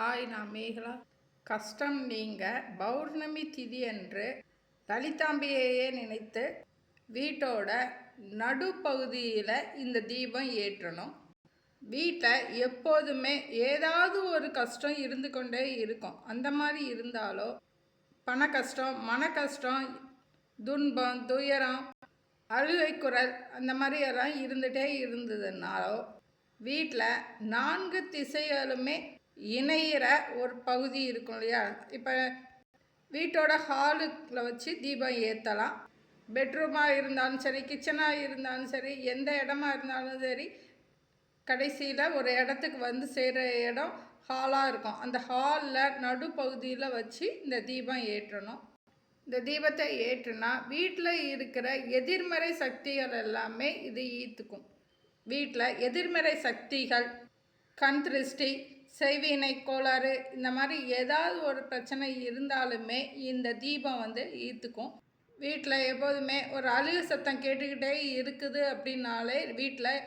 Hi நான் மேகலா. கஷ்டம் நீங்கள் பௌர்ணமி திதி என்று லலிதாம்பிகையே நினைத்து வீட்டோட நடுப்பகுதியில் இந்த தீபம் ஏற்றணும். வீட்டில் எப்போதுமே ஏதாவது ஒரு கஷ்டம் இருந்து கொண்டே இருக்கும். அந்த மாதிரி இருந்தாலோ பண கஷ்டம் மன கஷ்டம் துன்பம் துயரம் அழுகை குரல் அந்த மாதிரி எல்லாம் இருந்துகிட்டே இருந்ததுனாலோ வீட்டில் நான்கு திசைகளுமே இணையிற ஒரு பகுதி இருக்கும் இல்லையா? இப்போ வீட்டோட ஹாலுக்குள்ள வச்சு தீபம் ஏற்றலாம் பெட்ரூமாக இருந்தாலும் சரி கிச்சனாக இருந்தாலும் சரி எந்த இடமா இருந்தாலும் சரி கடைசியில் ஒரு இடத்துக்கு வந்து சேர்கிற இடம் ஹாலாக இருக்கும். அந்த ஹாலில் நடுப்பகுதியில் வச்சு இந்த தீபம் ஏற்றணும். இந்த தீபத்தை ஏற்றுனா வீட்டில் இருக்கிற எதிர்மறை சக்திகள் எல்லாமே இது ஈர்த்துக்கும். வீட்டில் எதிர்மறை சக்திகள் கண் திருஷ்டி செய்வினை கோளாறு இந்த மாதிரி ஏதாவது ஒரு பிரச்சனை இருந்தாலுமே இந்த தீபம் வந்து ஈர்த்துக்கும். வீட்டில் எப்போதுமே ஒரு அழுகு சத்தம் கேட்டுக்கிட்டே இருக்குது அப்படின்னாலே வீட்டில்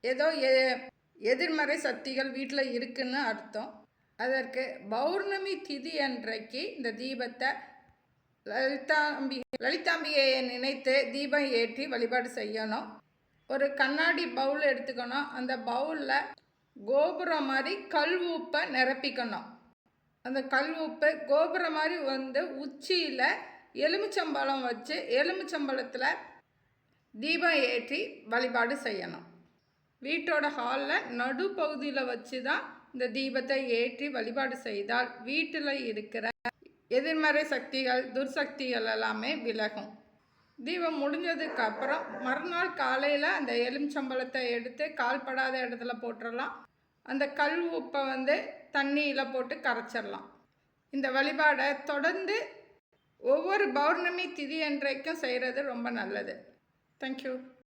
ஏதோ எ- எதிர்மறை சக்திகள் வீட்டில் இருக்குன்னு அர்த்தம். அதற்கு பௌர்ணமி திதி அன்றைக்கு இந்த தீபத்தை லலிதாம்பி லலிதாம்பிகையை நினைத்து தீபம் ஏற்றி வழிபாடு செய்யணும். ஒரு கண்ணாடி பவுல் எடுத்துக்கணும். அந்த பவுலில் கோபுரம் மாதிரி கல் உப்பை நிரப்பிக்கணும். அந்த கல் உப்பு கோபுரம் மாதிரி வந்து உச்சியில் எலுமிச்சம்பழம் வச்சு எலுமிச்சம்பழத்தில் தீபம் ஏற்றி வழிபாடு செய்யணும். வீட்டோட ஹாலில் நடுப்பகுதியில் வச்சு தான் இந்த தீபத்தை ஏற்றி வழிபாடு செய்தால் வீட்டில் இருக்கிற எதிர்மறை சக்திகள் துர்சக்திகள் எல்லாமே விலகும். தீபம் முடிஞ்சதுக்கு அப்புறம் மறுநாள் காலையில் அந்த எலுமிச்சம்பழத்தை எடுத்து கால்படாத இடத்துல போட்டுடலாம் அந்த கல் உப்பை வந்து தண்ணியில் போட்டு கரைச்சிடலாம். இந்த வழிபாடை தொடர்ந்து ஒவ்வொரு பௌர்ணமி திதி அன்றைக்கும் செய்கிறது ரொம்ப நல்லது. தேங்க்யூ